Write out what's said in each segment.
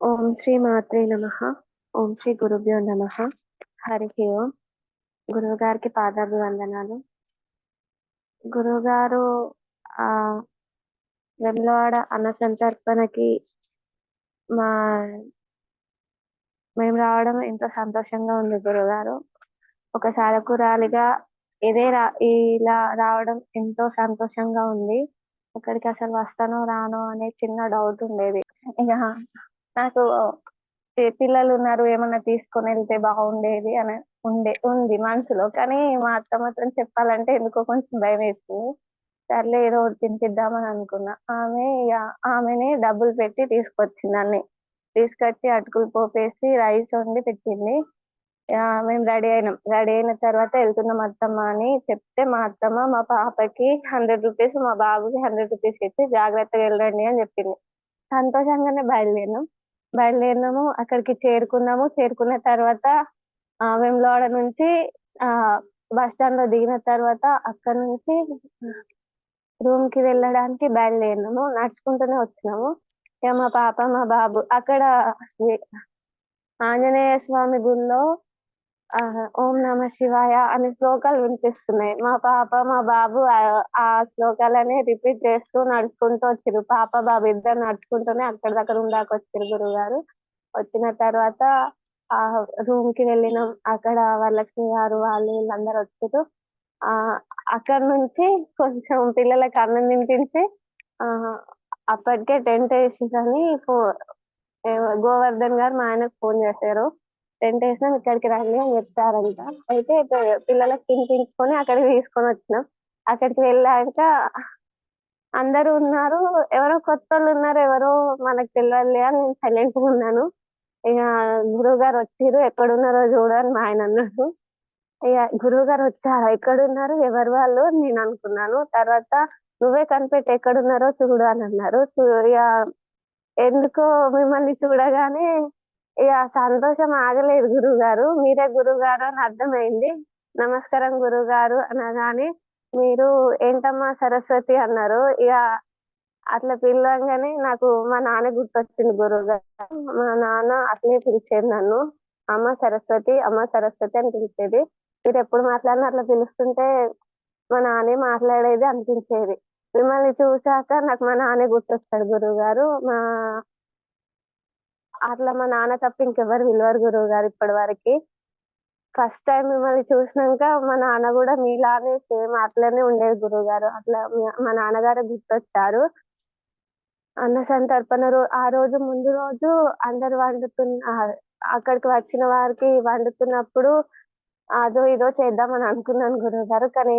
ఓం శ్రీ మాత్రే నమ. ఓం శ్రీ గురుభ్యో నమ. హరి ఓం. గురువు గారికి పాదాభివందనాలు. గురువు గారు ఆ వెమ్లవాడ అన్న సంతర్పణకి మా మేము రావడం ఎంతో సంతోషంగా ఉంది గురుగారు. ఒక సాధకురాలిగా ఇదే రా ఇలా రావడం ఎంతో సంతోషంగా ఉంది. అక్కడికి అసలు వస్తానో రానో అనే చిన్న డౌట్ ఉండేది. ఇక నాకు పిల్లలు ఉన్నారు ఏమన్నా తీసుకొని వెళ్తే బాగుండేది అని ఉండే ఉంది మనసులో. కానీ మా అత్త మాత్రం చెప్పాలంటే ఎందుకో కొంచెం భయం వేస్తుంది సర్లే ఏదో ఒకటి తినిపిద్దామని అనుకున్నా. ఆమె ఇక ఆమెనే డబ్బులు పెట్టి తీసుకొచ్చింది అన్ని. తీసుకొచ్చి అటుకులు పోపేసి రైస్ వండి పెట్టింది. మేము రెడీ అయినాం. రెడీ అయిన తర్వాత వెళ్తున్నాం అత్తమ్మ అని చెప్తే మా అత్తమ్మ మా పాపకి హండ్రెడ్ రూపీస్ మా బాబుకి హండ్రెడ్ రూపీస్ ఇచ్చి జాగ్రత్తగా వెళ్ళండి అని చెప్పింది. సంతోషంగానే బయలుదేరినాం. బయలుదేరినాము అక్కడికి చేరుకున్నాము. చేరుకున్న తర్వాత మేము వెమ్లవాడ నుంచి ఆ బస్ స్టాండ్లో దిగిన తర్వాత అక్కడ నుంచి రూమ్కి వెళ్ళడానికి బయలుదేరినాము. నడుచుకుంటూనే వచ్చినాము. ఇక మా పాప మా బాబు అక్కడ ఆంజనేయ స్వామి గుడిలో ఓం నమ శివాయ అనే శ్లోకాలు వినిపిస్తున్నాయి. మా పాప మా బాబు ఆ- శ్లోకాలనే రిపీట్ చేస్తూ నడుచుకుంటూ వచ్చారు పాప బాబు ఇద్దరు నడుచుకుంటూనే అక్కడ దగ్గర ఉందాక వచ్చారు గురువు గారు వచ్చిన తర్వాత ఆ రూమ్కి వెళ్ళినాం. అక్కడ వరలక్ష్మి గారు వాళ్ళు వీళ్ళందరూ వచ్చారు అక్కడ నుంచి కొంచెం పిల్లలకి అన్నం తినిపించి అప్పటికే టెంట్ వేసేసని గోవర్ధన్ గారు మా ఆయనకు ఫోన్ చేశారు. టెంట్ వేసినాం ఇక్కడికి రండి అని చెప్తారంట అయితే పిల్లలకు తినిపించుకొని అక్కడికి తీసుకొని వచ్చినాం. అక్కడికి వెళ్ళాక అందరూ ఉన్నారు. ఎవరో కొత్త వాళ్ళు ఉన్నారు ఎవరో మనకు తెలియదులే అని నేను సైలెంట్గా ఉన్నాను. ఇక గురువు గారు వచ్చిర్రు ఎక్కడున్నారో చూడని మా ఆయన అన్నాడు. గురువు గారు వచ్చారా? ఎక్కడున్నారు? ఎవరు వాళ్ళు? నేను అనుకున్నాను. తర్వాత నువ్వే కనిపెట్టి ఎక్కడున్నారో చూడు అని అన్నారు. ఇక ఎందుకో మిమ్మల్ని చూడగానే ఇక సంతోషం ఆగలేదు గురువు గారు. మీరే గురువు గారు అని అర్థమైంది. నమస్కారం గురువు గారు అనగానే మీరు ఏంటమ్మా సరస్వతి అన్నారు. ఇక అట్లా పిలవంగానే నాకు మా నాన్న గుర్తొచ్చింది గురువు గారు. మా నాన్న అట్లే పిలిచేది నన్ను. అమ్మ సరస్వతి అమ్మ సరస్వతి అని పిలిచేది. మీరు ఎప్పుడు మాట్లాడినా అట్లా పిలుస్తుంటే మా నాన్నే మాట్లాడేది అనిపించేది. మిమ్మల్ని చూశాక నాకు మా నాన్నే గుర్తొస్తాడు గురువు గారు మా అట్లా మా నాన్న తప్ప ఇంకెవరు పిలవరు గురువు గారు ఇప్పటి వరకు. ఫస్ట్ టైం మిమ్మల్ని చూసినాక మా నాన్న కూడా మీలానే సేమ్ అట్లనే ఉండేది గురువు గారు అట్లా మా నాన్నగారు గుర్తొచ్చారు. అన్న సంతర్పణ రో ఆ రోజు ముందు రోజు అందరు వండుతున్న అక్కడికి వచ్చిన వారికి వండుతున్నప్పుడు అదో ఇదో చేద్దామని అనుకున్నాను గురువు గారు కానీ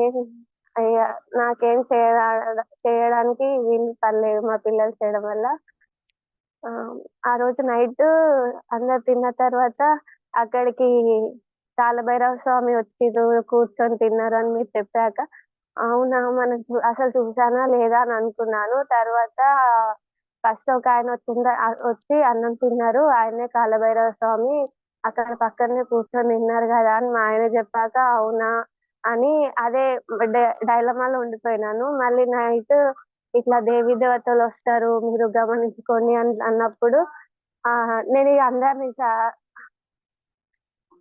అయ్యా నాకేం చేయ చేయడానికి వీలు పర్లేదు మా పిల్లలు చేయడం వల్ల. ఆ, రోజు నైట్ అందరు తిన్న తర్వాత అక్కడికి కాలభైరవ స్వామి వచ్చి కూర్చొని తిన్నారు అని మీరు చెప్పాక అవునా మనం అసలు చూసానా లేదా అని అనుకున్నాను. తర్వాత ఫస్ట్ ఒక ఆయన వచ్చిందా వచ్చి అన్నం తిన్నారు. ఆయనే కాలభైరవ స్వామి అక్కడ పక్కనే కూర్చొని తిన్నారు కదా అని మా ఆయన చెప్పాక అవునా అని అదే డైలమాలో ఉండిపోయినాను. మళ్ళీ నైట్ ఇట్లా దేవి దేవతలు వస్తారు మీరు గమనించుకొని అని అన్నప్పుడు ఆ నేను ఇక అందరిని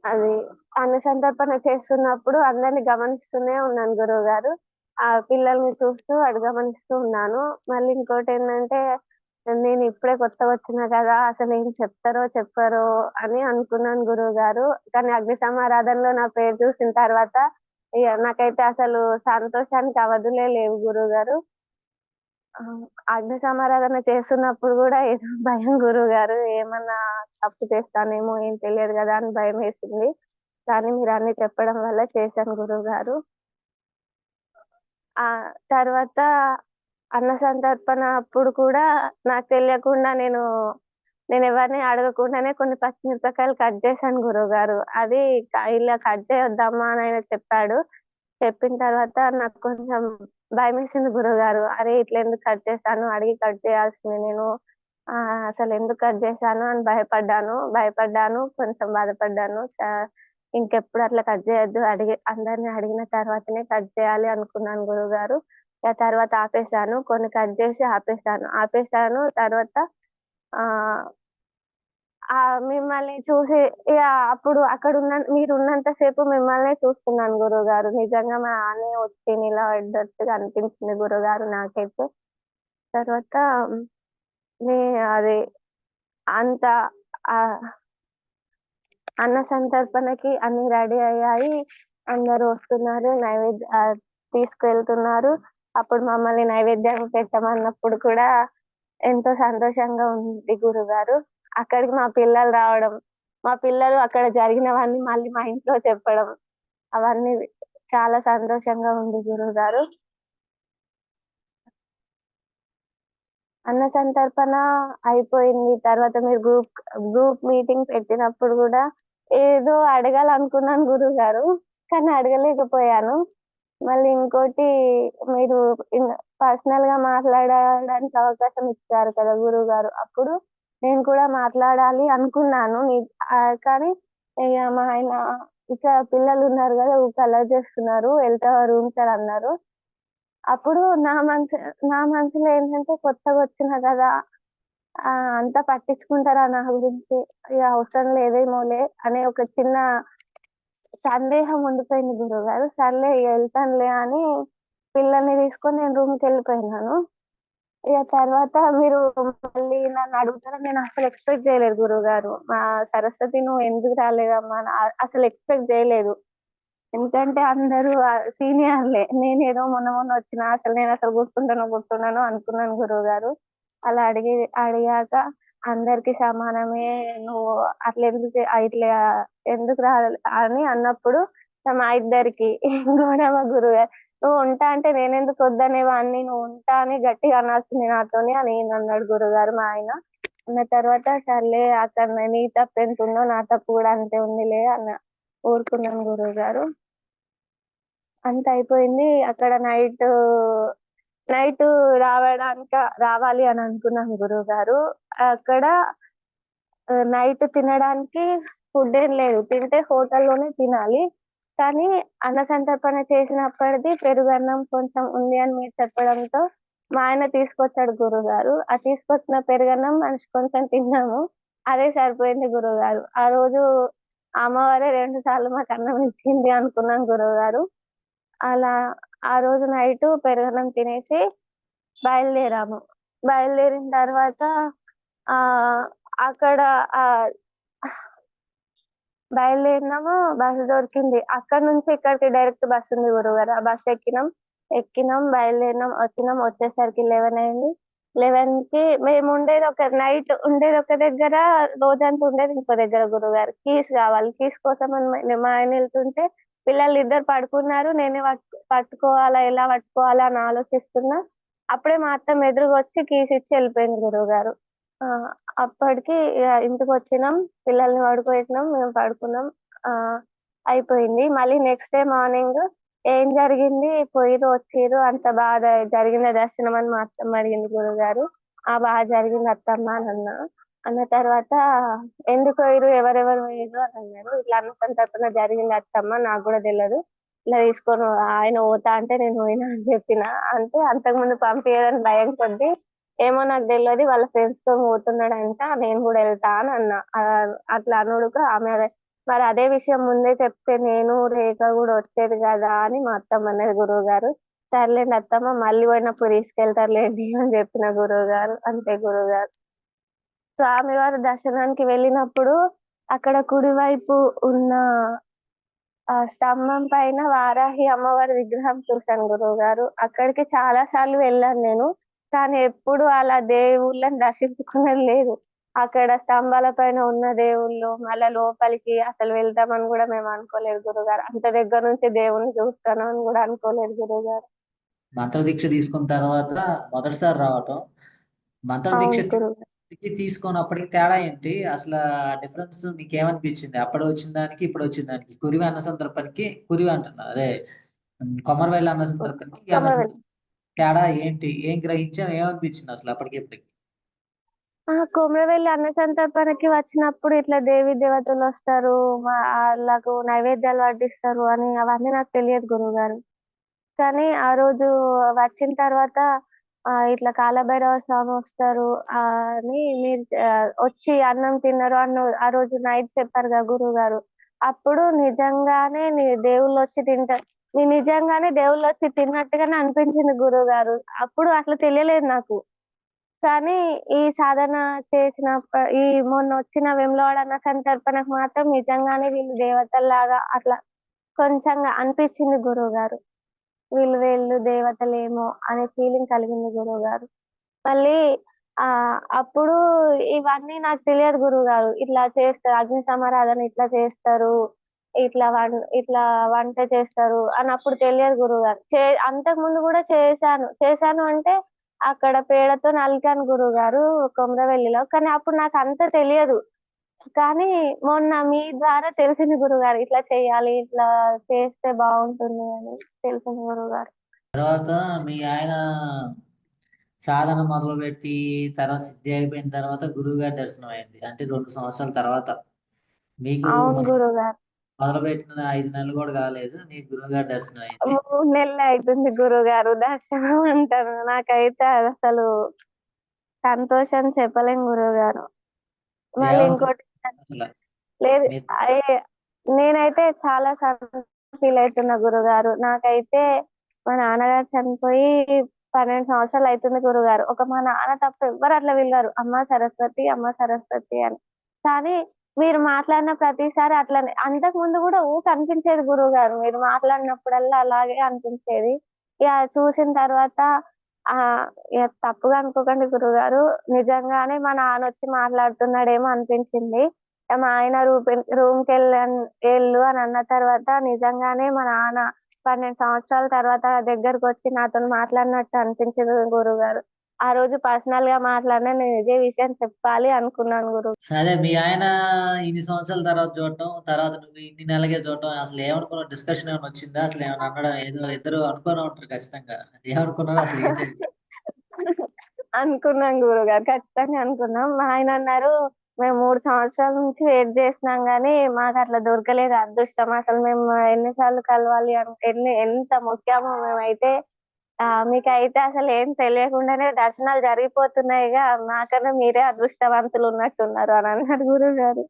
అది అన్న సంతర్పణ చేస్తున్నప్పుడు అందరిని గమనిస్తూనే ఉన్నాను గురువు గారు. ఆ పిల్లల్ని చూస్తూ అటు గమనిస్తూ ఉన్నాను. మళ్ళీ ఇంకోటి ఏంటంటే నేను ఇప్పుడే కొత్తగా వచ్చినా కదా అసలు ఏం చెప్తారో చెప్పారో అని అనుకున్నాను గురువు గారు కానీ అగ్ని సమారాధనలో నా పేరు చూసిన తర్వాత ఇక నాకైతే అసలు సంతోషానికి అవధులే లేవు గురువు గారు అగ్ని సమారాధన చేస్తున్నప్పుడు కూడా ఏదో భయం గురువు గారు ఏమన్నా తప్పు చేస్తానేమో ఏం తెలియదు కదా అని భయం వేసింది. కానీ మీరు అన్ని చెప్పడం వల్ల చేశాను గురువు గారు ఆ తర్వాత అన్న సంతర్పణ అప్పుడు కూడా నాకు తెలియకుండా నేను నేను ఎవరిని అడగకుండానే కొన్ని పచ్చిమిరపకాయలు కట్ చేశాను గురువు గారు అది ఇలా కట్ చేయొద్దమ్మా అని ఆయన చెప్పాడు. చెప్పిన తర్వాత నాకు కొంచెం భయం వేసింది గురువుగారు. అరే ఇట్లా ఎందుకు కట్ చేశాను? అడిగి కట్ చేయాల్సింది నేను. అసలు ఎందుకు కట్ చేశాను అని భయపడ్డాను. భయపడ్డాను కొంచెం బాధపడ్డాను. ఇంకెప్పుడు అట్లా కట్ చేయొద్దు. అడిగి అందరిని అడిగిన తర్వాతనే కట్ చేయాలి అనుకున్నాను గురువుగారు. గారు తర్వాత ఆపేసాను కొన్ని కట్ చేసి ఆపేసాను ఆపేసాను తర్వాత ఆ మిమ్మల్ని చూసి ఇక అప్పుడు అక్కడ ఉన్న మీరు ఉన్నంత సేపు మిమ్మల్ని చూస్తున్నాను గురువుగారు. నిజంగా మా ఆనే వచ్చి నిలబడ్డట్టుగా అనిపించింది గురుగారు నాకైతే. తర్వాత మీ అది అంత అన్న సంతర్పణకి అన్ని రెడీ అయ్యాయి. అందరూ వస్తున్నారు. నైవేద్య తీసుకెళ్తున్నారు. అప్పుడు మమ్మల్ని నైవేద్యం పెట్టమన్నప్పుడు కూడా ఎంతో సంతోషంగా ఉంది గురుగారు. అక్కడికి మా పిల్లలు రావడం మా పిల్లలు అక్కడ జరిగినవన్నీ మళ్ళీ మా ఇంట్లో చెప్పడం అవన్నీ చాలా సంతోషంగా ఉంది గురుగారు. అన్న సంతర్పణ అయిపోయింది. తర్వాత మీరు గ్రూప్ గ్రూప్ మీటింగ్ పెట్టినప్పుడు కూడా ఏదో అడగాలనుకున్నాను గురువు గారు కానీ అడగలేకపోయాను. మళ్ళీ ఇంకోటి మీరు పర్సనల్గా మాట్లాడడానికి అవకాశం ఇచ్చారు కదా గురువు గారు అప్పుడు నేను కూడా మాట్లాడాలి అనుకున్నాను. కానీ ఇక మా ఆయన ఇక పిల్లలు ఉన్నారు కదా కలర్ చేస్తున్నారు వెళ్తా రూమ్ సార్ అన్నారు. అప్పుడు నా మనసు నా మనసులో ఏంటంటే కొత్తగా వచ్చిన కదా అంతా పట్టించుకుంటారా నా గురించి? ఇక అవసరం లేదేమోలే అనే ఒక చిన్న సందేహం ఉండిపోయింది గురువు గారు సర్లే ఇక వెళ్తానులే అని పిల్లల్ని తీసుకొని నేను రూమ్కి వెళ్ళిపోయినాను. ఇక తర్వాత మీరు మళ్ళీ నన్ను అడుగుతారని నేను అసలు ఎక్స్పెక్ట్ చేయలేదు గురువు గారు మా సరస్వతి నువ్వు ఎందుకు రాలేదమ్మా అసలు ఎక్స్పెక్ట్ చేయలేదు. ఎందుకంటే అందరూ సీనియర్లే. నేను ఏదో మొన్న మొన్న వచ్చిన అసలు నేను అసలు గుర్తుంటాను గుర్తున్నాను అనుకున్నాను గురువు గారు అలా అడిగి అడిగాక అందరికి సమానమే నువ్వు అట్లా ఎందుకు ఇట్లా ఎందుకు రా అని అన్నప్పుడు మా ఇద్దరికి కూడా గురువు గారు నువ్వు ఉంటా అంటే నేను ఎందుకు వద్దనేవాడిని నువ్వు ఉంటా అని గట్టిగా అనాల్సింది నాతోని అని అన్నాడు గురుగారు మా ఆయన. అన్న తర్వాత సర్లే అక్కడ నీ తప్పు ఎంత ఉందో నా తప్పు కూడా అంతే ఉందిలే అన్న ఊరుకున్నాను గురువు గారు అంత అయిపోయింది. అక్కడ నైట్ నైట్ రావడానికి రావాలి అని అనుకున్నాం గురువు గారు. అక్కడ నైట్ తినడానికి ఫుడ్ ఏం లేదు. తింటే హోటల్లోనే తినాలి. కానీ అన్న సంతర్పణ చేసినప్పటిది పెరుగన్నం కొంచెం ఉంది అని మీరు చెప్పడంతో మా ఆయన తీసుకొచ్చాడు గురుగారు ఆ తీసుకొచ్చిన పెరుగన్నం మనిషి కొంచెం తిన్నాము. అదే సరిపోయింది గురువు గారు. ఆ రోజు అమ్మవారే రెండు సార్లు మాకు అన్నం ఇచ్చింది అనుకున్నాం గురువు గారు. అలా ఆ రోజు నైట్ పెరగనం తినేసి బయలుదేరాము. బయలుదేరిన తర్వాత ఆ అక్కడ ఆ బయలుదేరినాము బస్సు దొరికింది. అక్కడ నుంచి ఇక్కడికి డైరెక్ట్ బస్సు ఉంది గురుగారు. ఆ బస్సు ఎక్కినాం ఎక్కినాం బయలుదేరినాం వచ్చినాం వచ్చేసరికి లెవెన్ అయింది. లెవెన్కి మేము ఉండేది ఒక నైట్ ఉండేది ఒక దగ్గర రోజంతా ఉండేది ఇంకో దగ్గర గురుగారు. కీస్ కావాలి కీస్ కోసం అని మా ఆయన వెళ్తుంటే పిల్లలు ఇద్దరు పడుకున్నారు. నేనే పట్టు- పట్టుకోవాలా ఎలా పట్టుకోవాలా అని ఆలోచిస్తున్నా. అప్పుడే మా అత్త ఎదురుగా వచ్చి కీస్ ఇచ్చి వెళ్ళిపోయింది గురువు గారు అప్పటికి ఇంటికి వచ్చినాం పిల్లల్ని పడుకోబెట్టినాం. మేము పడుకున్నాం. ఆ అయిపోయింది. మళ్ళీ నెక్స్ట్ డే మార్నింగ్ ఏం జరిగింది? పోయిరు వచ్చిరు అంత బాగా జరిగిన దర్శనం అని మా అత్తమ్మ అడిగింది గురువు గారు ఆ బాగా జరిగింది అత్తమ్మ అని అన్నా. అన్న తర్వాత ఎందుకు పోయిరు ఎవరెవరు పోయిరు అని అన్నారు. ఇట్లా అన్న తరపున జరిగింది అత్తమ్మ నాకు కూడా తెలియదు ఇలా తీసుకొని ఆయన పోతా అంటే నేను పోయినా అని చెప్పిన. అంటే అంతకుముందు పంపించదని భయం కొద్ది ఏమో నాకు తెలియదు వాళ్ళ ఫ్రెండ్స్తో పోతున్నాడంట నేను కూడా వెళ్తా అని అన్నా. అట్లా అనుడుగా ఆమె మరి అదే విషయం ముందే చెప్తే నేను రేఖ కూడా వచ్చేది కదా అని మా అత్తమ్మ అన్నది గురువు గారు సర్లేండి అత్తమ్మ మళ్ళీ పోయినప్పుడు తీసుకెళ్తారులేండి అని చెప్పిన గురువు గారు అంతే గురువు గారు స్వామివారి దర్శనానికి వెళ్ళినప్పుడు అక్కడ కుడివైపు ఉన్న స్తంభం పైన వారాహి అమ్మవారి విగ్రహం చూశాను గురువు గారు. అక్కడికి చాలా సార్లు వెళ్ళాను నేను కానీ ఎప్పుడు అలా దేవుళ్ళని దర్శించుకున్నది లేదు. అక్కడ స్తంభాల పైన ఉన్న దేవుళ్ళు మళ్ళా లోపలికి అసలు వెళ్దామని కూడా మేము అనుకోలేదు గురుగారు అంత దగ్గర నుంచి దేవుణ్ణి చూస్తాను అని కూడా అనుకోలేదు గురుగారు మంత్ర దీక్ష తీసుకున్న తర్వాత మొదటిసారి రావటం మంత్ర దీక్ష గురుగారు తీసుకున్నప్పటికీ తీసుకున్నప్పటికి తేడా ఏంటి? అసలు డిఫరెన్స్ నీకేమనిపించింది? అప్పుడు వచ్చిన దానికి ఇప్పుడు వచ్చిన దానికి. కురివి అన్న సందర్భానికి కురివి అంటున్నా అదే కొమరవెల్లి అన్న సందర్భానికి ఈ అన్న కొమరవెల్లి. సందర్భానికి తేడా ఏంటి? ఏం గ్రహించాం ఏమనిపించింది అసలు అప్పటికి ఇప్పటికి? ఆ కొమరవెల్లి అన్న సంతర్పణకి వచ్చినప్పుడు ఇట్లా దేవి దేవతలు వస్తారు మా- వాళ్ళకు నైవేద్యాలు వడ్డిస్తారు అని అవన్నీ నాకు తెలియదు గురువుగారు. కానీ ఆ రోజు వచ్చిన తర్వాత ఆ, ఇట్లా కాలభైరవ స్వామి వస్తారు. ఆ, అని మీరు ఆ, వచ్చి అన్నం తిన్నారు అన్న ఆ రోజు నైట్ చెప్పారు కదా గురువు గారు అప్పుడు నిజంగానే నీ దేవుళ్ళు వచ్చి తింటారు నీ నిజంగానే దేవుళ్ళు వచ్చి తిన్నట్టుగానే అనిపించింది గురువు గారు అప్పుడు అసలు తెలియలేదు నాకు. కానీ ఈ సాధన చేసిన ఈ మొన్న వచ్చిన వెమ్లవాడ అన్న సంతర్పణకు మాత్రం నిజంగానే వీళ్ళు దేవతల్లాగా అట్లా కొంచెంగా అనిపించింది గురువు గారు వీళ్ళు వీళ్ళు దేవతలేమో అనే ఫీలింగ్ కలిగింది గురువు గారు. మళ్ళీ ఆ అప్పుడు ఇవన్నీ నాకు తెలియదు గురువు గారు. ఇట్లా చేస్తారు అగ్ని సమారాధన ఇట్లా చేస్తారు ఇట్లా వం ఇట్లా వంట చేస్తారు అని అప్పుడు తెలియదు గురువు గారు. చే అంతకు ముందు కూడా చేశాను. చేశాను అంటే అక్కడ పేడతో నలికాను గురువు గారు కొమరవెల్లిలో. కానీ అప్పుడు నాకు అంత తెలియదు. కానీ మొన్న మీ ద్వారా తెలిసింది గురుగారు ఇట్లా చేయాలి ఇట్లా చేస్తే బాగుంటుంది అని తెలిసింది గురుగారు. తర్వాత మీ ఆయన సాధన మొదలుపెట్టి తర్వాత సిద్ధి అయిపోయిన తర్వాత గురువు గారి దర్శనం అయింది. అంటే రెండు సంవత్సరాల తర్వాత. మీకు అవును గురుగారు. మొదలుపెట్టిన ఐదు నెలలు కూడా కాలేదు నీకు గురువు గారి దర్శనం అయింది. మూడు నెలలు అవుతుంది గురుగారు దర్శనం అంటారు నాకైతే అసలు సంతోషం చెప్పలేం గురుగారు. మళ్ళీ ఇంకోటి లేదు నేనైతే చాలా ఫీల్ అవుతున్నా గురుగారు. నాకైతే మా నాన్నగారు చనిపోయి పన్నెండు సంవత్సరాలు అవుతుంది గురుగారు. ఒక మా నాన్న తప్ప ఎవ్వరు అట్లా పిలవరు అమ్మ సరస్వతి అమ్మ సరస్వతి అని. కానీ మీరు మాట్లాడిన ప్రతిసారి అట్లనే. అంతకు ముందు కూడా ఊ కనిపించేది గురువు గారు మీరు మాట్లాడినప్పుడల్లా అలాగే అనిపించేది. ఇక చూసిన తర్వాత ఆ ఇక తప్పుగా అనుకోకండి గురుగారు. నిజంగానే మా నాన్న వచ్చి మాట్లాడుతున్నాడేమో అనిపించింది. మా ఆయన రూమ్ రూమ్కి వెళ్ళాను వెళ్ళు అని అన్న తర్వాత నిజంగానే మా నాన్న పన్నెండు సంవత్సరాల తర్వాత దగ్గరకు వచ్చి నాతో మాట్లాడినట్టు అనిపించింది గురువు గారు ఆ రోజు పర్సనల్గా మాట్లాడినా నేను ఇదే విషయం చెప్పాలి అనుకున్నాను గురువు సరే మీ ఆయన ఇన్ని సంవత్సరాల తర్వాత చూడటం తర్వాత నువ్వు ఇన్ని నెలలకే చూడటం అసలు ఏమనుకున్నావు డిస్కషన్ ఏమైనా వచ్చిందా? అసలు ఏమైనా అనడం ఏదో ఇద్దరు అనుకుని ఉంటారు ఖచ్చితంగా. ఏమనుకున్నారు అసలు ఏంటి? అనుకున్నాం గురుగారు ఖచ్చితంగా అనుకున్నాం. మా ఆయన అన్నారు మేము మూడు సంవత్సరాల నుంచి వెయిట్ చేసినాం కానీ మాకు అట్లా దొరకలేదు. అదృష్టం అసలు మేము ఎన్నిసార్లు కలవాలి అను ఎన్ని ఎంత ముఖ్యమో మేమైతే మీకైతే అసలు ఏం తెలియకుండానే దర్శనాలు జరిగిపోతున్నాయిగా. మాకన్నా మీరే అదృష్టవంతులు ఉన్నట్టున్నారు అని అన్నారు గురువు గారు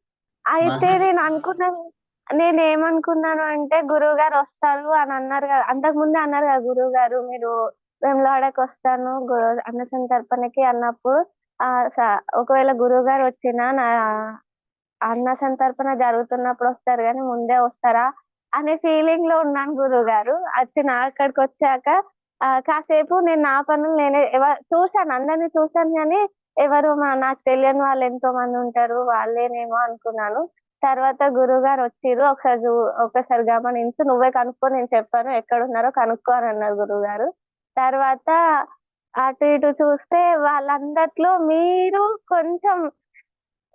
అయితే నేను అనుకున్నాను నేను ఏమనుకున్నాను అంటే గురువు గారు వస్తారు అని అన్నారు కదా అంతకు ముందే అన్నారు కదా గురువు గారు మీరు వెమ్లవాడకి వస్తాను అన్న సంతర్పణకి అన్నప్పుడు ఆ ఒకవేళ గురువు గారు వచ్చినా నా అన్న సంతర్పణ జరుగుతున్నప్పుడు వస్తారు కానీ ముందే వస్తారా అనే ఫీలింగ్లో ఉన్నాను గురువు గారు వచ్చి నా అక్కడికి వచ్చాక కాసేపు నేను నా పనులు నేనే ఎవరు చూశాను అందరినీ చూశాను కానీ ఎవరు మా నాకు తెలియని వాళ్ళు ఎంతో మంది ఉంటారు వాళ్ళేనేమో అనుకున్నాను. తర్వాత గురువు గారు వచ్చిర్రు ఒకసారి చూ- ఒకసారి గమనించు నువ్వే కనుక్కో నేను చెప్పాను ఎక్కడ ఉన్నారో కనుక్కో అని అన్నారు గురువు గారు. తర్వాత అటు ఇటు చూస్తే వాళ్ళందట్లో మీరు కొంచెం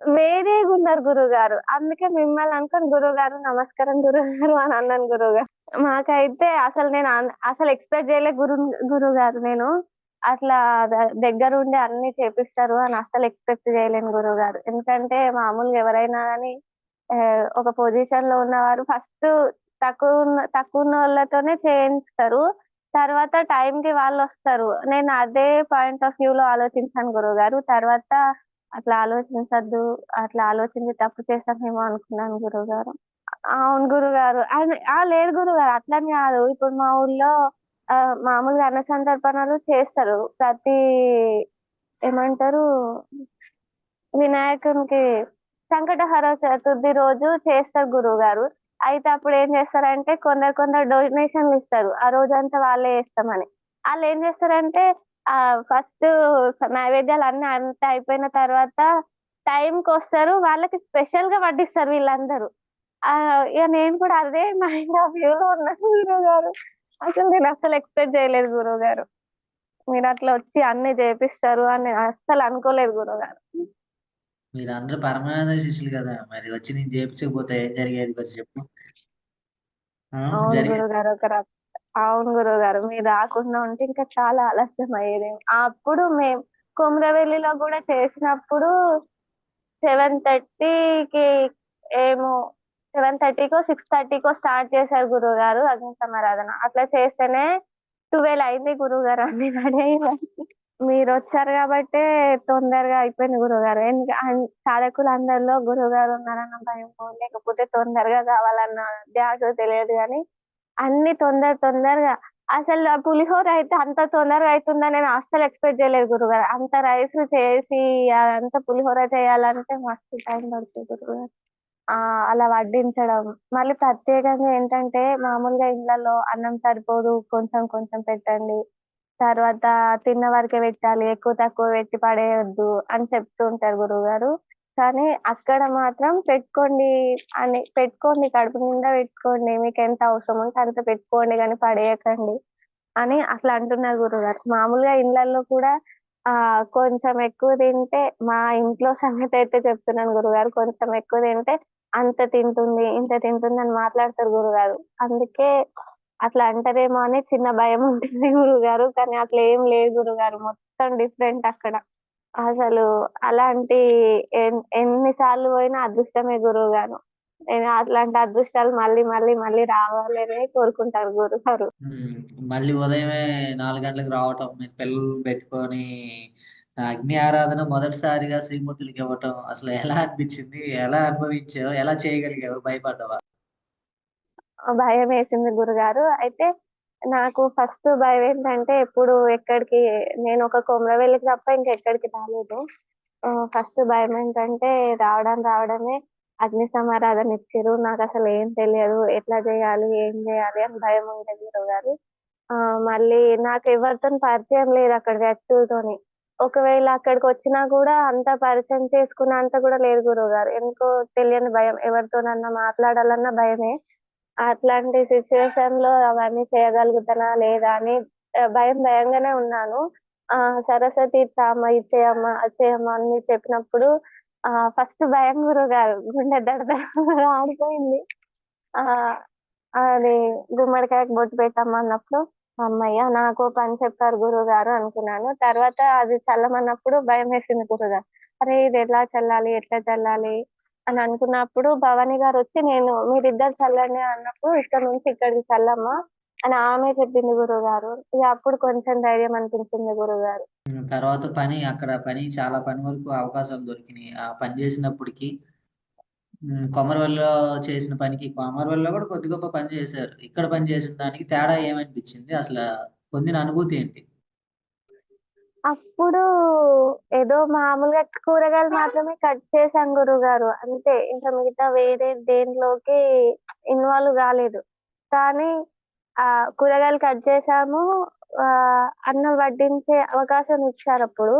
వేరే ఉన్నారు గురువు గారు అందుకే మిమ్మల్ని అనుకోని గురువు గారు నమస్కారం గురువు గారు అని అన్నాను గురువు గారు మాకైతే అసలు నేను అన్- అసలు ఎక్స్పెక్ట్ చేయలే గురు గురువు గారు నేను. అట్లా దగ్గర ఉండి అన్ని చేపిస్తారు అని అసలు ఎక్స్పెక్ట్ చేయలేను గురువు గారు ఎందుకంటే మామూలుగా ఎవరైనా కానీ ఒక పొజిషన్లో ఉన్నవారు ఫస్ట్ తక్కువ ఉన్న- తక్కువ ఉన్న వాళ్ళతోనే చేయించుతారు. తర్వాత టైం కి వాళ్ళు వస్తారు నేను అదే పాయింట్ ఆఫ్ వ్యూ లో ఆలోచించాను గురువు గారు తర్వాత అట్లా ఆలోచించద్దు అట్లా ఆలోచించి తప్పు చేస్తామేమో అనుకున్నాను గురువు గారు అవును గురువు గారు ఆ లేదు గురువు గారు అట్లని కాదు. ఇప్పుడు మా ఊర్లో మామూలుగా అన్న సందర్భాలు చేస్తారు. ప్రతి ఏమంటారు? వినాయకునికి సంకటహర చతుర్థి రోజు చేస్తారు గురువు గారు అయితే అప్పుడు ఏం చేస్తారంటే కొందరు కొందరు డొనేషన్లు ఇస్తారు. ఆ రోజంతా వాళ్ళే చేస్తామని. వాళ్ళు ఏం చేస్తారంటే ఆ ఫస్ట్ నైవేద్యాలు అన్ని అంతా అయిపోయిన తర్వాత time కి వస్తారు వాళ్ళకి స్పెషల్గా వడ్డిస్తారు వీళ్ళందరూ. ఆ ఇక నేను కూడా అదే మైండ్ ఆఫ్ వ్యూ లో ఉన్నాను గురువు గారు అసలు నేను అసలు ఎక్స్పెక్ట్ చేయలేదు గురువు గారు మీరు అట్లా వచ్చి అన్ని చేపిస్తారు అని అస్సలు అనుకోలేదు గురువు గారు మీరు అందరూ పరమానంద శిష్యులు కదా. మరి వచ్చి నేను చేపించకపోతే ఏం జరిగేది మరి చెప్పు. అవును గురువు గారు ఒక అవును గురువు గారు మీరు రాకుండా ఉంటే ఇంకా చాలా ఆలస్యం అయ్యేది అప్పుడు మేము కుమ్రవెల్లిలో కూడా చేసినప్పుడు సెవెన్ థర్టీకి ఏమో సెవెన్ థర్టీకో సిక్స్ థర్టీకో స్టార్ట్ చేశారు గురువు గారు అగ్నిసమారాధన. అట్లా చేస్తేనే ట్వెల్వ్ అయింది గురువు గారు అన్ని రెడీ మీరు వచ్చారు కాబట్టి తొందరగా అయిపోయింది గురువు గారు ఎందుకంటే సాధకులు అందరిలో గురువు గారు ఉన్నారన్న భయం లేకపోతే తొందరగా కావాలన్న ధ్యాస తెలియదు కానీ అన్ని తొందర తొందరగా. అసలు పులిహోర అయితే అంత తొందరగా అవుతుందని నేను అస్సలు ఎక్స్పెక్ట్ చేయలేదు గురుగారు. అంత రైస్ చేసి అంత పులిహోర చేయాలంటే మస్తు టైం పడుతుంది గురుగారు. ఆ అలా వడ్డించడం. మళ్ళీ ప్రత్యేకంగా ఏంటంటే మామూలుగా ఇళ్ళలో అన్నం సరిపోదు కొంచెం కొంచెం పెట్టండి. తర్వాత తిన్న వరకే పెట్టాలి ఎక్కువ తక్కువ పెట్టి పడేయద్దు అని చెప్తూ ఉంటారు గురువు గారు కానీ అక్కడ మాత్రం పెట్టుకోండి అని పెట్టుకోండి కడుపు నిండా పెట్టుకోండి మీకు ఎంత అవసరం ఉంటే అంత పెట్టుకోండి కానీ పడేయకండి అని అట్లా అంటున్నారు గురుగారు. మామూలుగా ఇళ్ళల్లో కూడా ఆ కొంచెం ఎక్కువ తింటే మా ఇంట్లో సంగతి అయితే చెప్తున్నాను గురుగారు కొంచెం ఎక్కువ తింటే అంత తింటుంది ఇంత తింటుంది అని మాట్లాడతారు గురుగారు. అందుకే అట్లా అంటారేమో అని చిన్న భయం ఉంటుంది గురుగారు కానీ అట్లా ఏం లేదు గురుగారు మొత్తం డిఫరెంట్ అక్కడ. అసలు అలాంటి ఎన్- ఎన్నిసార్లు పోయినా అదృష్టమే గురువు గారు. నేను అట్లాంటి అదృష్టాలు మళ్ళీ మళ్ళీ మళ్ళీ రావాలని కోరుకుంటారు గురువు గారు. మళ్ళీ ఉదయమే నాలుగు గంటలకు రావటం మీరు పిల్లలు పెట్టుకొని అగ్ని ఆరాధన మొదటిసారిగా శ్రీమూర్తులకి ఇవ్వటం అసలు ఎలా అనిపించింది? ఎలా అనుభవించావు? ఎలా చేయగలిగావు? భయపడ్డావా? భయం వేసింది గురుగారు అయితే నాకు ఫస్ట్ భయం ఏంటంటే ఎప్పుడు ఎక్కడికి నేను ఒక కొమరవెల్లికి తప్ప ఇంకెక్కడికి రాలేదు. ఫస్ట్ భయం ఏంటంటే రావడం రావడమే అగ్ని సమారాధన ఇచ్చారు నాకు అసలు ఏం తెలియదు. ఎట్లా చేయాలి ఏం చేయాలి అని భయం ఉండేది గారు ఆ మళ్ళీ నాకు ఎవరితో పరిచయం లేదు అక్కడ వ్యక్తులతోని. ఒకవేళ అక్కడికి వచ్చినా కూడా అంత పరిచయం చేసుకున్నంత కూడా లేదు గురువు గారు. ఎందుకో తెలియని భయం. ఎవరితోనన్నా మాట్లాడాలన్నా భయమే. అట్లాంటి సిచ్యువేషన్లో అవన్నీ చేయగలుగుతానా లేదా అని భయం భయంగానే ఉన్నాను. ఆ సరస్వతి అమ్మ ఇచ్చేయమ్మా వచ్చేయమ్మా అని చెప్పినప్పుడు ఆ ఫస్ట్ భయం గురు గారు గుండె దడద ఆడిపోయింది. ఆ అది గుమ్మడికాయకి బొట్టు పెట్టమ్మా అన్నప్పుడు అమ్మయ్య నాకు పని చెప్పారు గురువు గారు అనుకున్నాను. తర్వాత అది చల్లమన్నప్పుడు భయం వేసింది గురుగారు. అరే ఇది ఎలా చల్లాలి ఎట్లా చల్లాలి? అని అనుకున్నప్పుడు భవానీ గారు వచ్చి నేను మీరిద్దరు చల్లండి అన్నప్పుడు ఇక్కడ నుంచి ఇక్కడికి చల్లమ్మా అని ఆమె చెప్పింది గురువు గారు ఇక అప్పుడు కొంచెం ధైర్యం అనిపించింది గురువు గారు తర్వాత పని అక్కడ పని చాలా పని వరకు అవకాశాలు దొరికినాయి. ఆ పని చేసినప్పటికీ ఉమ్, చేసిన పనికి కొమరవెల్లిలో కూడా కొద్ది గొప్ప పని చేశారు. ఇక్కడ పని చేసిన దానికి తేడా ఏమనిపించింది? అసలు పొందిన అనుభూతి ఏంటి? అప్పుడు ఏదో మామూలుగా కూరగాయలు మాత్రమే కట్ చేశాం గురువు గారు అంతే. ఇంకా మిగతా వేరే దేంట్లోకి ఇన్వాల్వ్ కాలేదు. కానీ ఆ కూరగాయలు కట్ చేసాము ఆ అన్నం వడ్డించే అవకాశం ఇచ్చారు అప్పుడు.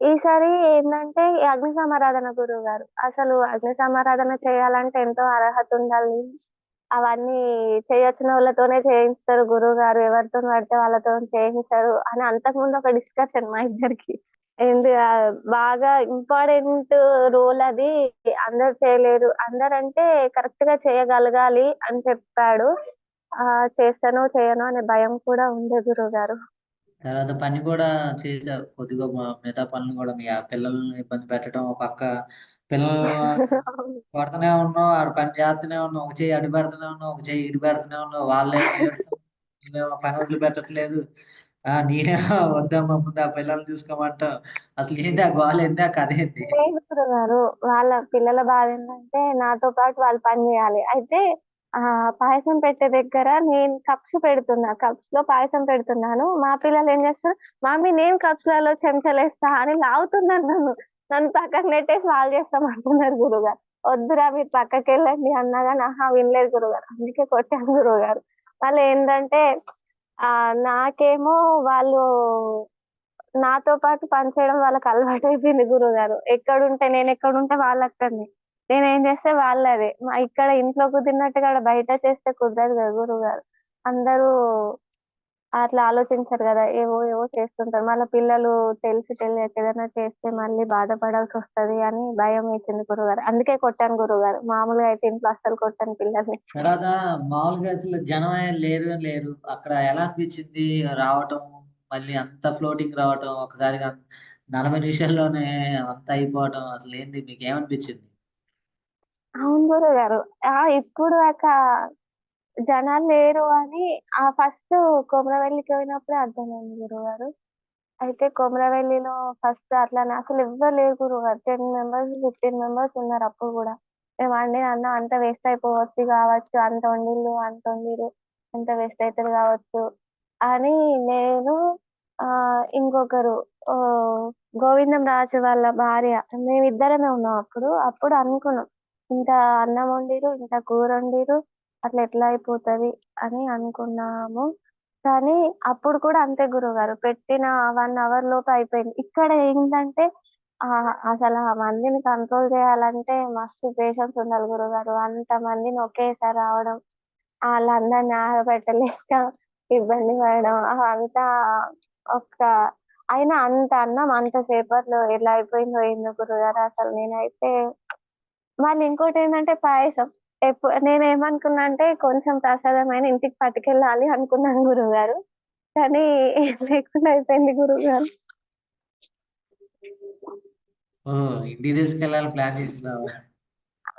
ఈసారి ఏంటంటే ఈ అగ్ని సమారాధన గురువు గారు అసలు అగ్ని సమారాధన చేయాలంటే ఎంతో అర్హత ఉండాలి. అవన్నీ చేయొచ్చిన వాళ్ళతోనే చేయిస్తారు గురువు గారు ఎవరితో పడితే వాళ్ళతో చేయించారు అని అంతకుముందు ఒక డిస్కషన్ మా ఇద్దరికి. అండ్ బాగా ఇంపార్టెంట్ రోల్ అది అందరు చేయలేరు. అందరంటే కరెక్ట్గా చేయగలగాలి అని చెప్పాడు. ఆ చేస్తాను చేయను అనే భయం కూడా ఉంది గురువు గారు తర్వాత పని కూడా చేశారు. కొద్దిగా మిగతా పనులు కూడా మీ ఆ పిల్లల్ని ఇబ్బంది పెట్టడం ఒక పక్క పిల్లలు కొడుతూనే ఉన్నావు ఆడ పని చేస్తూనే ఉన్నావు ఒక చెయ్యి అటు పెడుతూనే ఉన్నావు ఒక చెయ్యి ఇటు పెడుతూనే ఉన్నావు ఏడుస్తున్నారు నేనేమో పని వదిలి పెట్టట్లేదు. ఆ నేనేమో వద్దమ్మా ముందు ఆ పిల్లల్ని చూసుకోమంటావు అసలు ఏంది ఆ గోల ఏంది ఆ కథ ఏంది? వాళ్ళ పిల్లల బాధ ఏంటంటే నాతో పాటు వాళ్ళు పని చేయాలి. అయితే ఆ పాయసం పెట్టే దగ్గర నేను కప్స్ పెడుతున్నా కప్స్లో పాయసం పెడుతున్నాను. మా పిల్లలు ఏం చేస్తారు మమ్మీ నేను కప్స్లలో చెంచలేస్తా అని లాగుతున్నారు నన్ను. నన్ను పక్కకు నెట్టేసి వాళ్ళు చేస్తాం అంటున్నారు గురుగారు. వద్దురా మీరు పక్కకి వెళ్ళండి అన్నాగా ఆహా వినలేదు గురుగారు. అందుకే కొట్టాను గురుగారు. వాళ్ళు ఏంటంటే ఆ నాకేమో వాళ్ళు నాతో పాటు పని చేయడం వాళ్ళకి అలవాటు అయిపోయింది గురుగారు. ఎక్కడుంటే నేను ఎక్కడుంటే వాళ్ళు అక్కడనే. నేను ఏం చేస్తే వాళ్ళదే మా ఇక్కడ ఇంట్లో కుదిరినట్టుగా బయట చేస్తే కుదరదు కదా గురువు గారు అందరూ అట్లా ఆలోచించరు కదా ఏవో ఏవో చేస్తుంటారు. మళ్ళీ పిల్లలు తెలిసి తెలియక ఏదైనా చేస్తే మళ్ళీ బాధపడాల్సి వస్తది అని భయం వేసింది గురుగారు. అందుకే కొట్టాను గురుగారు. మామూలుగా అయితే ఇంట్లో అస్సలు కొట్టాను పిల్లల్ని. తర్వాత మామూలుగా అసలు జనం లేరు లేరు. అక్కడ ఎలా అనిపించింది రావటం? మళ్ళీ అంత ఫ్లోటింగ్ రావటం? ఒకసారిగా నలభై నిమిషాల్లోనే అంత అయిపోవటం అసలు ఏంది? మీకు ఏమనిపించింది? అవును గురుగారు. ఆ ఇప్పుడు దాకా జనాలు లేరు అని ఆ ఫస్ట్ కొమరవెల్లికి పోయినప్పుడే అర్థమైంది గురుగారు. అయితే కొమరవెల్లిలో ఫస్ట్ అట్లానే అసలు ఎవ్వరు లేరు గురుగారు. టెన్ మెంబర్స్ ఫిఫ్టీన్ మెంబర్స్ ఉన్నారు అప్పుడు కూడా. మేము వండిన అన్నం అంత వేస్ట్ అయిపోవచ్చు కావచ్చు అంత వండిల్లు అంత వండిరు అంత వేస్ట్ అవుతుంది కావచ్చు అని నేను ఆ ఇంకొకరు గోవిందం రాజు వాళ్ళ భార్య మేమిద్దరమే ఉన్నాం అప్పుడు. అప్పుడు అనుకున్నాం ఇంత అన్నం వండిరు ఇంత కూర వండిరు అట్లా ఎట్లా అయిపోతది అని అనుకున్నాము. కానీ అప్పుడు కూడా అంతే గురుగారు పెట్టిన వన్ అవర్ లోపు అయిపోయింది. ఇక్కడ ఏంటంటే అసలు ఆ మందిని కంట్రోల్ చేయాలంటే మస్తు పేషెన్స్ ఉండాలి గురుగారు. అంత మందిని ఒకేసారి రావడం వాళ్ళందరిని ఆగబెట్టలేక ఇబ్బంది పడడం అంతా ఒక అయినా అంత అన్నం అంత సేపట్లో ఎలా అయిపోయిందో ఏందో గురుగారు అసలు నేనైతే మళ్ళీ ఇంకోటి ఏంటంటే పాయసం. నేను ఏమనుకున్నా అంటే కొంచెం ప్రసాదమైన ఇంటికి పట్టుకెళ్ళాలి అనుకున్నాను గురుగారు కానీ ఏం లేకుండా అయిపోయింది ఇంటికి తీసుకెళ్ళాలి ప్లాన్ చేస్తున్నావా?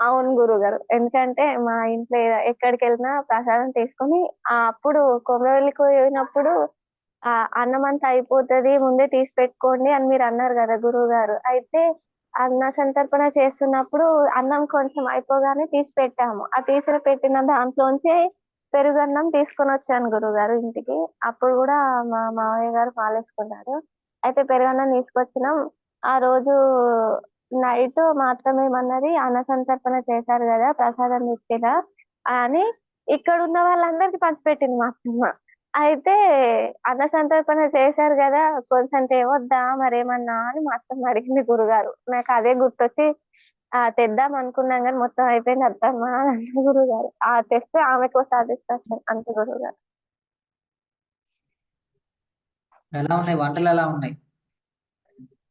అవును గురుగారు ఎందుకంటే మా ఇంట్లో ఎక్కడికి వెళ్ళినా ప్రసాదం తీసుకొని అప్పుడు కొమరవెల్లికి పోయినప్పుడు ఆ అన్నం అంతా అయిపోతది ముందే తీసి పెట్టుకోండి అని మీరు అన్నారు కదా గురువు గారు అయితే అన్న సంతర్పణ చేస్తున్నప్పుడు అన్నం కొంచెం అయిపోగానే తీసి పెట్టాము. ఆ తీసిన పెట్టిన దాంట్లోంచి పెరుగన్నం తీసుకొని వచ్చాను గురుగారు ఇంటికి. అప్పుడు కూడా మా మామయ్య గారు పాలేసుకున్నారు. అయితే పెరుగన్నం తీసుకొచ్చినాం. ఆ రోజు నైట్ మా అత్తమ్మ ఏమన్నది అన్న సంతర్పణ చేశారు కదా ప్రసాదం తీసుకెళ్ళా అని ఇక్కడ ఉన్న వాళ్ళందరికి పంచిపెట్టింది మా అత్తమ్మ అయితే అన్న సంతర్పణ చేశారు కదా కొంచెం తేవద్దా మరేమన్నా అని మా అత్తమ్మ అడిగింది గురుగారు. నాకు అదే గుర్తొచ్చి ఆ తెద్దాం అనుకున్నాం కానీ మొత్తం అయిపోయింది అత్తమ్మ అన్న గురుగారు. ఆ తెస్తే ఆమెకు సాటిస్ఫాక్షన్ అంతే గురుగారు. ఎలా ఉన్నాయి? వంటలు ఎలా ఉన్నాయి?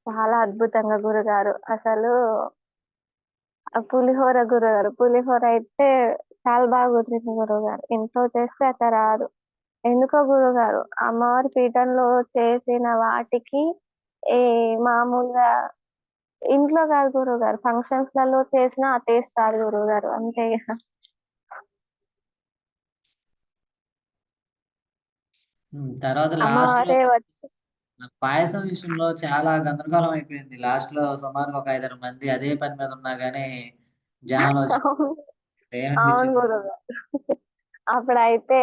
చాలా అద్భుతంగా గురుగారు. అసలు పులిహోర గురుగారు. పులిహోర అయితే చాలా బాగా కుదిరింది గురుగారు. ఇంట్లో చేస్తే అట్లా రాదు. ఎందుకో గురుగారు అమ్మవారి పీఠంలో చేసిన వాటికి ఏ మామూలుగా ఇంట్లో కాదు గురుగారు ఫంక్షన్స్లలో చేసిన కాదు గురుగారు అంతే తర్వాత లాస్ట్లో అమ్మవారే వచ్చి పాయసం విషయంలో చాలా గందరగోళం అయిపోయింది. లాస్ట్లో సుమారు ఒక ఐదారు మంది అదే పని మీద ఉన్నా గానీ జనాలు వచ్చి అవును. అవును ఏమనిపించింది గురుగారు. అప్పుడైతే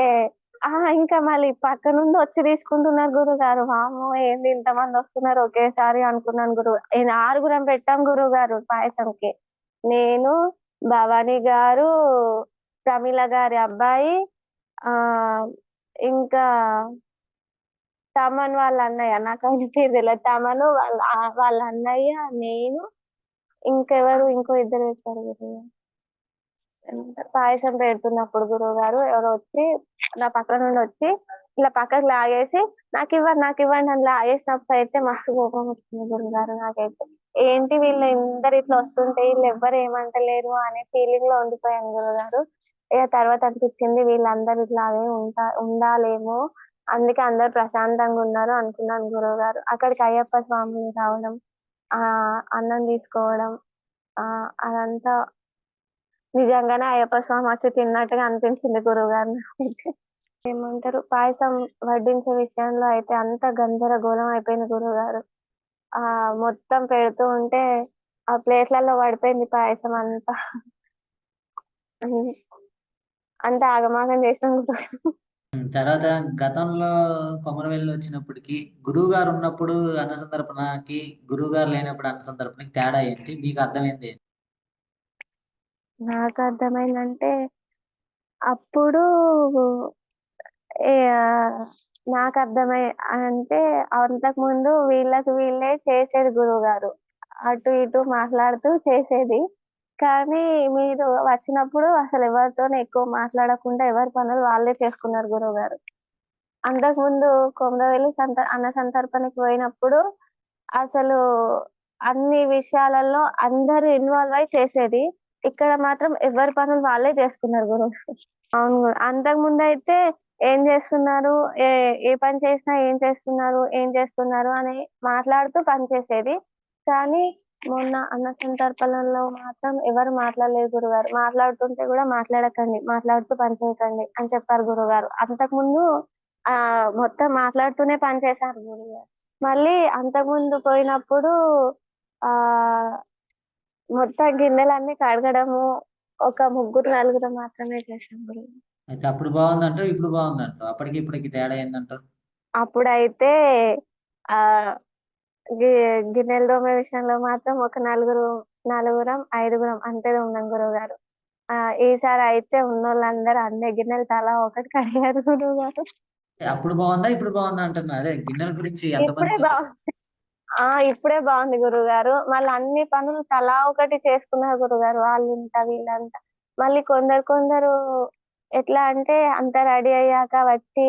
ఆ ఇంకా మళ్ళీ పక్క నుండి వచ్చి తీసుకుంటున్నారు గురుగారు. వామ్మో ఏంది ఇంతమంది వస్తున్నారు? ఒకేసారి అనుకున్నాను గురు నేను ఆరుగురం పెట్టాం గురువు గారు పాయసంకి. నేను భవానీ గారు ప్రమీల గారి అబ్బాయి ఆ ఇంకా తమన్ వాళ్ళ అన్నయ్య. నాకు ఆయన పేరు తెలియదు తమను వాళ్ళ వాళ్ళ అన్నయ్య నేను ఇంకెవరు ఇంకో ఇద్దరు వచ్చారు గురువు పాయసం పెడుతున్నప్పుడు గురువు గారు ఎవరో వచ్చి నా పక్క నుండి వచ్చి ఇలా పక్కకు లాగేసి నాకు ఇవ్వండి నాకు ఇవ్వండి అని లాగేసినప్పుడు అయితే మస్తు కోపం వచ్చింది గురువు గారు నాకైతే. ఏంటి వీళ్ళు ఇందరు ఇట్లా వస్తుంటే వీళ్ళు ఎవ్వరు ఏమంటలేరు అనే ఫీలింగ్లో ఉండిపోయాను గురువు గారు. ఇక తర్వాత అనిపించింది వీళ్ళందరూ ఇట్లాగే ఉంటా ఉండాలేమో అందుకే అందరు ప్రశాంతంగా ఉన్నారు అనుకున్నాను గురువు గారు. అక్కడికి అయ్యప్ప స్వామిని రావడం ఆ అన్నం తీసుకోవడం ఆ అదంతా నిజంగానే అయ్యప్ప స్వామి వచ్చి తిన్నట్టుగా అనిపించింది గురువు గారు ఏమంటారు? పాయసం వడ్డించే విషయంలో అయితే అంత గందరగోళం అయిపోయింది గురువు గారు ఆ మొత్తం పెడుతూ ఉంటే ఆ ప్లేట్లలో పడిపోయింది పాయసం అంతా. అంత ఆగమాగం చేసిన తర్వాత గతంలో కొమరవెల్లి వచ్చినప్పటికి గురువు గారు ఉన్నప్పుడు అన్న సందర్భనకి గురువు గారు లేనప్పుడు అన్న సందర్పణకి తేడా ఏంటి? మీకు అర్థమైంది నాకు అర్థమైందంటే అప్పుడు ఏ, నాకు అర్థమై అంటే అంతకు ముందు వీళ్ళకి వీళ్ళే చేసేది గురువు గారు అటు ఇటు మాట్లాడుతూ చేసేది. కానీ మీరు వచ్చినప్పుడు అసలు ఎవరితో ఎక్కువ మాట్లాడకుండా ఎవరి పనులు వాళ్ళే చేసుకున్నారు గురువు గారు అంతకుముందు కొమరవెల్లి సంత అన్న సంతర్పణకి పోయినప్పుడు అసలు అన్ని విషయాలలో అందరూ ఇన్వాల్వ్ అయి చేసేది. ఇక్కడ మాత్రం ఎవరి పనులు వాళ్ళే చేసుకున్నారు గురు. అవును గురు. అంతకు ముందు అయితే ఏం చేస్తున్నారు? ఏ ఏ పని చేసినా ఏం చేస్తున్నారు? ఏం చేస్తున్నారు? అని మాట్లాడుతూ పని చేసేది. కానీ మొన్న అన్న సంతర్పణలో మాత్రం ఎవరు మాట్లాడలేదు గురుగారు. మాట్లాడుతుంటే కూడా మాట్లాడకండి. మాట్లాడుతూ పనిచేయకండి అని చెప్పారు గురుగారు. అంతకు ముందు ఆ మొత్తం మాట్లాడుతూనే పని చేశారు గురుగారు. మళ్ళీ అంతకుముందు పోయినప్పుడు ఆ మొత్తం గిన్నెలన్నీ కడగడము ఒక ముగ్గురు నలుగురు మాత్రమే చేశాం గురువు అయితే అప్పుడు బాగుందంటావు ఇప్పుడు అప్పటికి ఇప్పటికి తేడా అప్పుడైతే ఆ గి- గిన్నెల దోమ విషయంలో మాత్రం ఒక నలుగురు నలుగురం ఐదుగురం అంతే ఉన్నాం గురువు గారు. ఆ ఈసారి అయితే ఉన్నోళ్ళందరూ అన్ని గిన్నెలు తలా ఒకటి కడిగారు గురువు గారు. అప్పుడు బాగుందా ఇప్పుడు బాగుందా అంటున్నా? అదే గిన్నెల గురించి ఎంతమంది ఇప్పుడే బాగుంది. ఆ ఇప్పుడే బాగుంది గురువు గారు మళ్ళీ అన్ని పనులు తలా ఒకటి చేసుకున్నారు గురువు గారు వాళ్ళు ఇంత వీళ్ళంతా. మళ్ళీ కొందరు కొందరు ఎట్లా అంటే అంత రెడీ అయ్యాక వచ్చి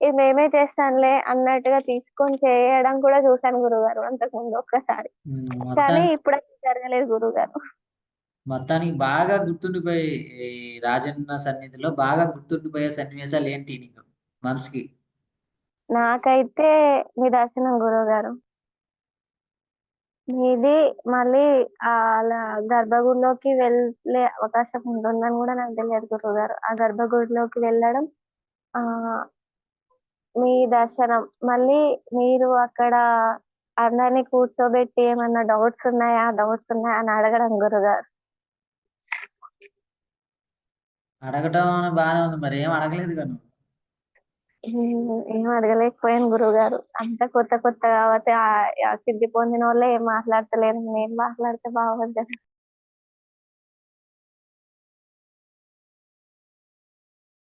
ఇది మేమే చేస్తానులే అన్నట్టుగా తీసుకొని చేయడం కూడా చూశాను గురువు గారు అంతకు ముందు ఒక్కసారి కానీ మొత్తానికి ఇప్పుడు అది జరగలేదు గురువు గారు మొత్తానికి బాగా గుర్తుండిపోయే ఈ రాజన్న సన్నిధిలో బాగా గుర్తుండిపోయే సన్నివేశాలు ఏంటి నీకు? మనసుకి? నాకైతే మీ దర్శనం గురువు ఇది మీది మళ్ళీ ఆ అలా గర్భగుడిలోకి వెళ్ళే అవకాశం ఉంటుందని కూడా నాకు తెలియదు గురువు గారు ఆ గర్భగుడిలోకి వెళ్ళడం ఆ మీ దర్శనం. మళ్ళీ మీరు అక్కడ అందరినీ కూర్చోబెట్టి ఏమన్నా డౌట్స్ ఉన్నాయా? డౌట్స్ ఉన్నాయా అని అడగడం గురుగారు అడగటం బాగానే ఉంది. మరి ఏం అడగలేదు కదా ఏం అడగలేకపోయాను గురువు గారు అంతా కొత్త కొత్త కాబట్టి ఆ- సిద్ధి పొందిన వాళ్ళే ఏం మాట్లాడతలేరు. నేను మాట్లాడితే బాగుంటుంది